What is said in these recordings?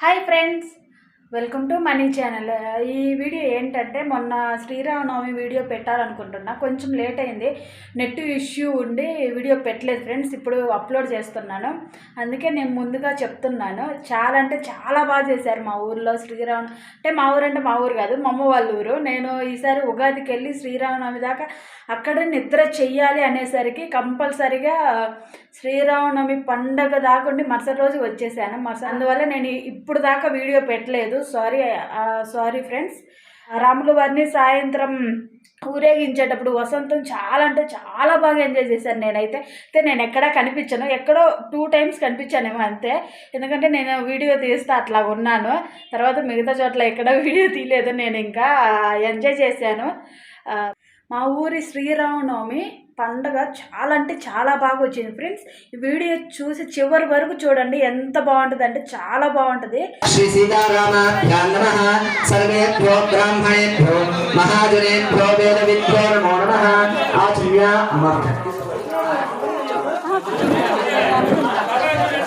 Hi friends welcome to money channel ఈ video ఏంటంటే మొన్న శ్రీరామనవమి వీడియో పెట్టాలనుకుంటున్నా. కొంచెం లేట్ అయింది. నెట్ ఇష్యూ ఉండి వీడియో పెట్టలేదు ఫ్రెండ్స్ ఇప్పుడు అప్లోడ్ చేస్తున్నాను. అందుకే నేను ముందుగా చెప్తున్నాను. చాలా అంటే చాలా బాగా చేశారు మా ఊర్లో శ్రీరామ అంటే మా ఊరు అంటే మా ఊరు కాదు మా అమ్మ వాళ్ళ ఊరు. నేను ఈసారి ఉగాదికి వెళ్ళి శ్రీరామనవమి దాకా అక్కడ నిద్ర చెయ్యాలి అనేసరికి కంపల్సరిగా శ్రీరామనవమి పండగ దాకా ఉండి మరుసటి రోజు వచ్చేసాను. మరుస అందువల్ల నేను ఇప్పుడు దాకా వీడియో పెట్టలేదు. Sorry sorry friends. రాముల వారిని సాయంత్రం ఊరేగించేటప్పుడు వసంతం చాలా అంటే చాలా బాగా ఎంజాయ్ చేశాను నేనైతే. అయితే నేను ఎక్కడా కనిపించాను. ఎక్కడో టూ టైమ్స్ కనిపించానేమో అంతే. ఎందుకంటే నేను వీడియో తీస్తే అట్లా ఉన్నాను. తర్వాత మిగతా చోట్ల ఎక్కడ వీడియో తీయలేదు. నేను ఇంకా ఎంజాయ్ చేశాను. మా ఊరి శ్రీరామనవమి పండగ చాలా అంటే చాలా బాగా వచ్చింది ఫ్రెండ్స్. ఈ వీడియో చూసి చివరి వరకు చూడండి ఎంత బాగుంటుంది అంటే చాలా బాగుంటుంది. శ్రీ సీతారామ నమ. సర్వేభ్యో బ్రాహ్మణేభ్యో మహాజనేభ్యో వేదవిద్భ్యో నమో నమ. ఆచర్య అమర్.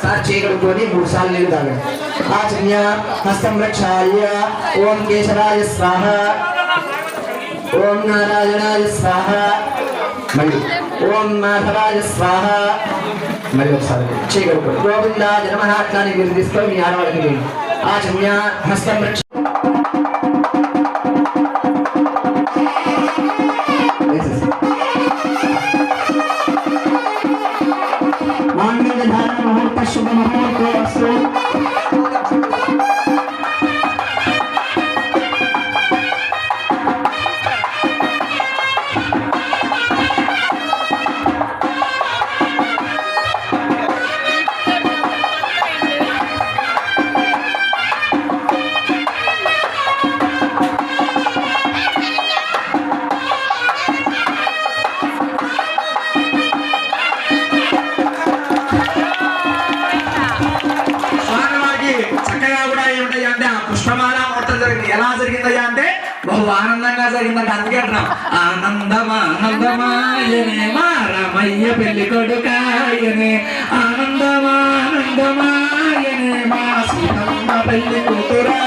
సార్ చీకడుకొని మూడు సార్లు నీళ్ళు తాగండి. ఆచర్య హస్తం రక్షాయ. ఓం కేశవాయ స్వాహ. ఓం నారాయణాయ స్వాహ. మళ్ళీ ఓం మాధవాయ స్వాహ మళ్ళీ ఒకసారి చీకడుకొని గోవిందాయ నమ అట్లానే మీరు తీసుకొని మీ ఆడవాళ్ళకి వేయండి. ఆచమ్య హస్తం రక్ష మాంగళ్యధారణ ముహూర్త శుభ ఆనందంగా జరిగిందంటే అందుకే అంటున్నాం ఆనందమానందమాయనే మా రామయ్య పెళ్ళి కొడుకాయనే ఆనందమానందమాయనే మా సీతమ్మ పెళ్ళి కూతురా.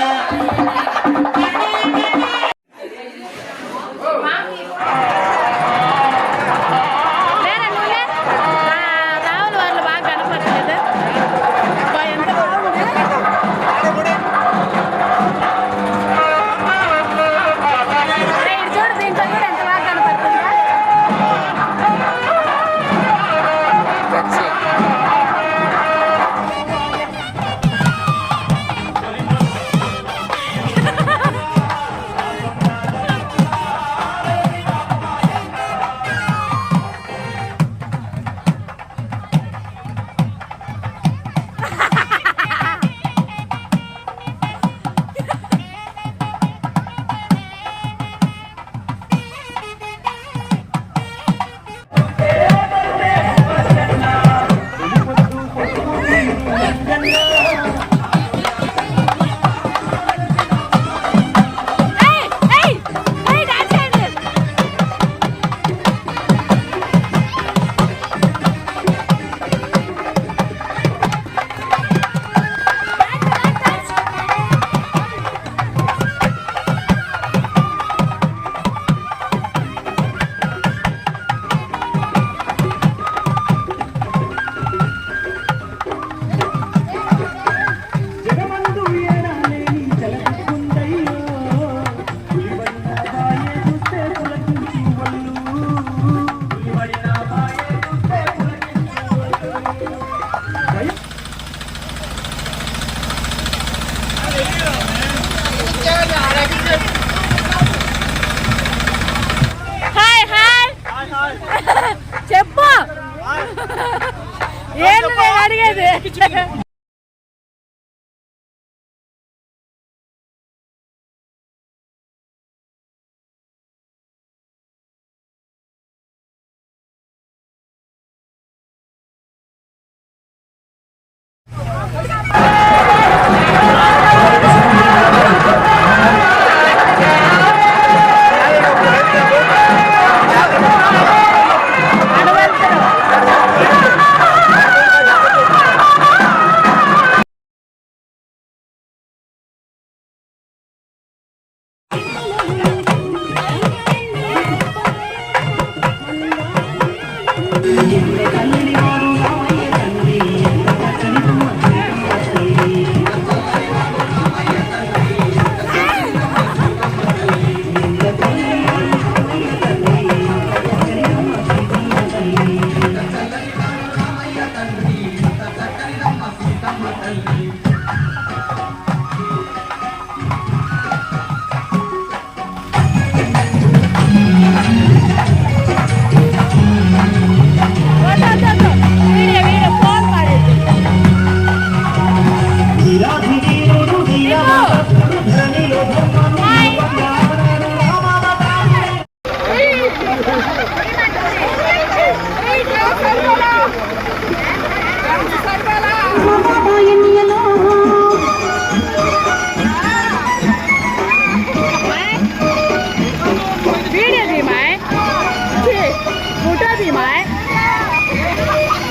Yeah.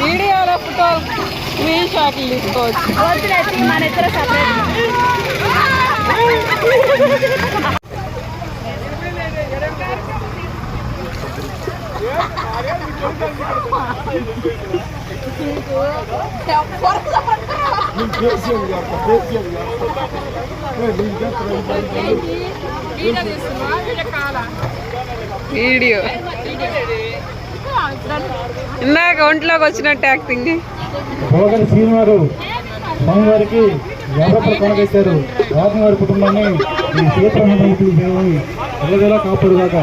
వీడియోలో ఫోటో మీ షాట్లు తీసుకోవచ్చు వద్దులే మన ఇద్దరు సపరేట్ వీడియో. ఇందాక ఒంట్లోకి వచ్చినట్టు యాక్టింగ్ భోగని శ్రీనివారు స్వామివారికి ఎవరెప్పుడు కొనగేశారు వారిని వారి కుటుంబాన్ని ఈ క్షేత్ర మంత్రులు కాపాడుగాక.